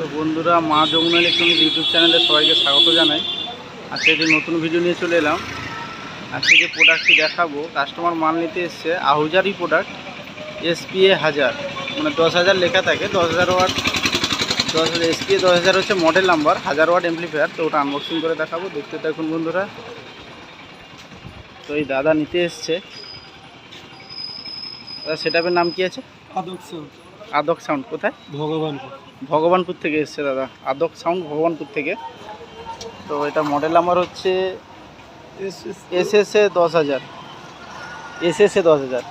তো বন্ধুরা, মা যমুনা ইলেকট্রনিক ইউটিউব চ্যানেলে সবাইকে স্বাগত জানাই। আজকে একটি নতুন ভিডিও নিয়ে চলে এলাম। আজকে যে প্রোডাক্টটি দেখাবো কাস্টমার মাল নিতে এসছে আহুজারি প্রোডাক্ট এসপিএ হাজার। মানে দশ হাজার লেখা থাকে, দশ হাজার ওয়াট, দশ হাজার এসপিএ দশ হাজার হচ্ছে মডেল নাম্বার হাজার ওয়াট এমপ্লিফায়ার তো ওটা আনবক্সিং করে দেখাবো, দেখতে থাকুন বন্ধুরা। তো এই দাদা নিতে এসছে। সেটাপের নাম কি আছে? আদর্শ। আদক সাউন্ড কোথায়? ভগবানপুর। ভগবানপুর থেকে এসছে দাদা। আদক সাউন্ড ভগবানপুর থেকে। তো এটা মডেল আমার হচ্ছে এস এস এ দশ হাজার। এস এস এ দশ হাজার।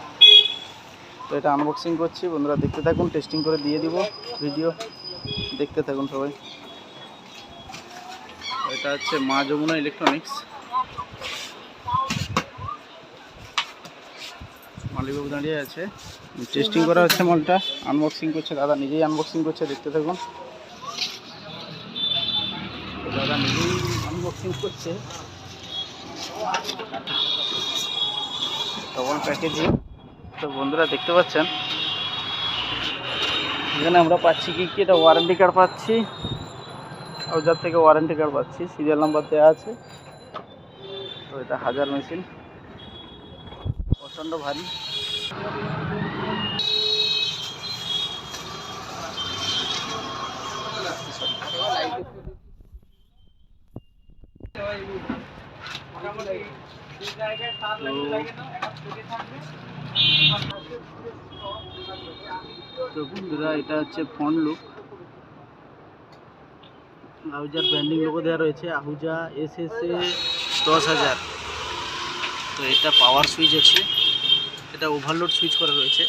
তো এটা আনবক্সিং করছি। বন্ধুরা দেখতে থাকুন টেস্টিং করে দিয়ে দিব ভিডিও দেখতে থাকুন সবাই। এটা হচ্ছে মা যমুনা ইলেকট্রনিক্স মালিবাবু দাঁড়িয়ে আছে। টেস্টিং করা হচ্ছে মালটা। আনবক্সিং করছে দাদা, নিজেই আনবক্সিং করছে, দেখতে থাকুন। দাদা নিজেই আনবক্সিং করছে। ডবল প্যাকেজিং তো বন্ধুরা, দেখতে পাচ্ছেন? এখানে আমরা পাচ্ছি কি কি? এটা ওয়ারেন্টি কার্ড পাচ্ছি। আর যার থেকে ওয়ারেন্টি কার্ড পাচ্ছি সিরিয়াল নাম্বার দেওয়া আছে। তো এটা হাজার মেশিন প্রচণ্ড ভারী। তো বন্ধুরা, এটা হচ্ছে ফ্রন্ট লুক আহুজার ব্র্যান্ডিং লোগো দেওয়া রয়েছে, আহুজা এস এস এ দশ হাজার। তো এটা পাওয়ার সুইচ আছে। এটা ওভারলোড সুইচ করা রয়েছে।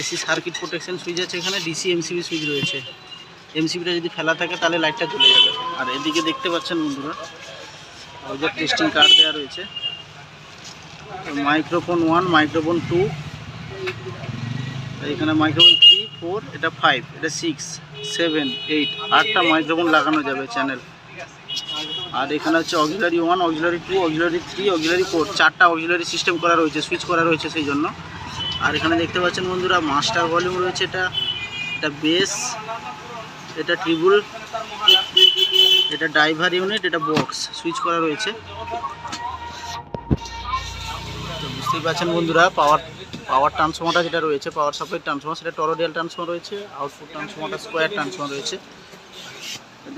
এসি সার্কিট প্রোটেকশন সুইচ আছে এখানে ডিসি এমসিবি সুইচ রয়েছে। এমসিবিটা যদি ফেলা থাকে, তাহলে লাইটটা চলে যাবে। আর এদিকে দেখতে পাচ্ছেন বন্ধুরা আহুজার টেস্টিং কার্ড দেওয়া রয়েছে। মাইক্রোফোন ওয়ান মাইক্রোফোন টু এখানে মাইক্রোফোন থ্রি ফোর এটা ফাইভ এটা সিক্স সেভেন এইট আটটা মাইক্রোফোন লাগানো যাবে চ্যানেল আর এখানে হচ্ছে auxiliary one auxiliary two auxiliary three auxiliary four চারটা অক্সিলারি সিস্টেম করা রয়েছে সুইচ করা রয়েছে সেই জন্য। আর এখানে দেখতে পাচ্ছেন বন্ধুরা মাস্টার ভলিউম রয়েছে এটা এটা বেস এটা ট্রিবুল এটা ড্রাইভার ইউনিট, এটা বক্স, সুইচ করা রয়েছে। তো বুঝতেই পারছেন বন্ধুরা, পাওয়ার পাওয়ার ট্রান্সফর্মারটা যেটা রয়েছে, পাওয়ার সাপ্লাই ট্রান্সফর্মার, সেটা টরোডিয়াল ট্রান্সফর্মার রয়েছে, আউটপুট ট্রান্সফর্মারটা স্কোয়ার ট্রান্সফর্মার রয়েছে।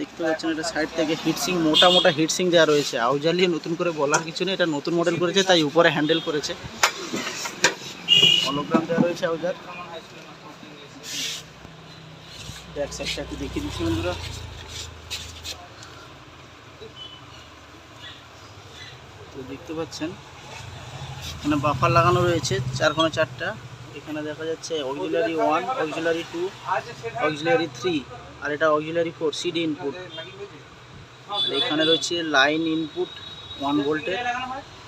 দেখতে পাচ্ছেন এটা সাইড থেকে হিটসিং মোটা মোটা হিটসিং দেওয়া রয়েছে। আউজালি নতুন করে বলার কিছু নেই, এটা নতুন মডেল করেছে, তাই উপরে হ্যান্ডেল করেছে। হলোগ্রাম দেওয়া রয়েছে আউজার। ব্যাক দেখিয়ে দিচ্ছি বন্ধুরা। দেখতে পাচ্ছেন। এখানে বাফার লাগানো রয়েছে, চার কোনো চারটা। এখানে দেখা যাচ্ছে auxiliary one auxiliary two auxiliary three আর এটা অক্সিলারি ফোর সিডি ইনপুট আর এখানে রয়েছে লাইন ইনপুট ওয়ান ভোল্টের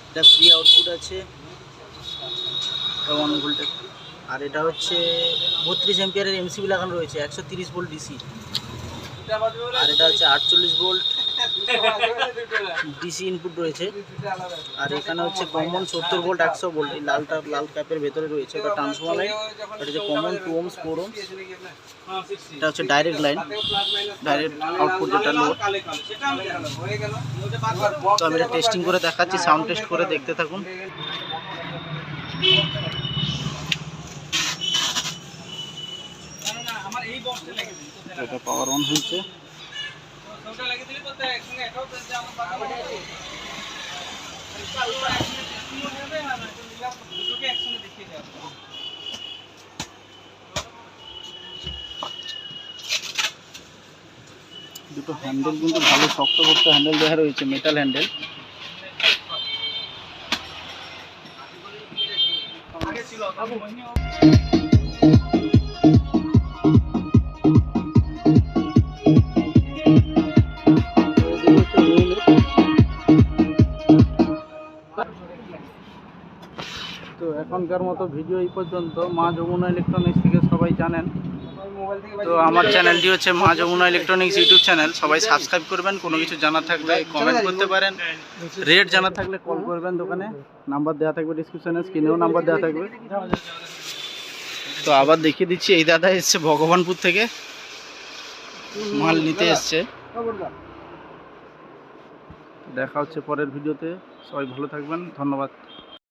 এটা ফ্রি আউটপুট আছে ওয়ান ভোল্টের আর এটা হচ্ছে বত্রিশ এমপিয়ারের এমসিবি লাগানো রয়েছে, একশো তিরিশ ভোল্ট ডিসি আর এটা হচ্ছে আটচল্লিশ ভোল্ট ডিসি ইনপুট রয়েছে। আর এখানে হচ্ছে কমন সত্তর ভোল্ট একশো ভোল্ট এই লালটা লাল ক্যাপের ভেতরে রয়েছে, এটা ট্রান্সফর্মার লাইন এটা হচ্ছে common two ohms four ohms এটা হচ্ছে ডাইরেক্ট লাইন ডাইরেক্ট আউটপুট যেটা লোড তো আমি এটা টেস্টিং করে দেখাচ্ছি সাউন্ড টেস্ট করে দেখতে থাকুন। এটা পাওয়ার অন হয়েছে। দুটো হ্যান্ডেল কিন্তু ভালো শক্ত শক্ত হ্যান্ডেল দেওয়া রয়েছে মেটাল হ্যান্ডেল তো এখনকার মতো ভিডিও এই পর্যন্ত। মা যমুনা ইলেকট্রনিক্স থেকে সবাই জানেন। তো আমার চ্যানেলটি হচ্ছে Maa Jamuna electronics YouTube channel সবাই সাবস্ক্রাইব করবেন, কোনো কিছু জানার থাকলে কমেন্ট করতে পারেন। রেট জানার থাকলে কল করবেন দোকানে। নাম্বার দেওয়া থাকবে ডিসক্রিপশনে স্ক্রিনেও নাম্বার দেওয়া থাকবে। তো আবার দেখিয়ে দিচ্ছি, এই দাদা এসছে ভগবানপুর থেকে। মাল নিতে এসছে। দেখা হচ্ছে পরের ভিডিওতে। সবাই ভালো থাকবেন, ধন্যবাদ।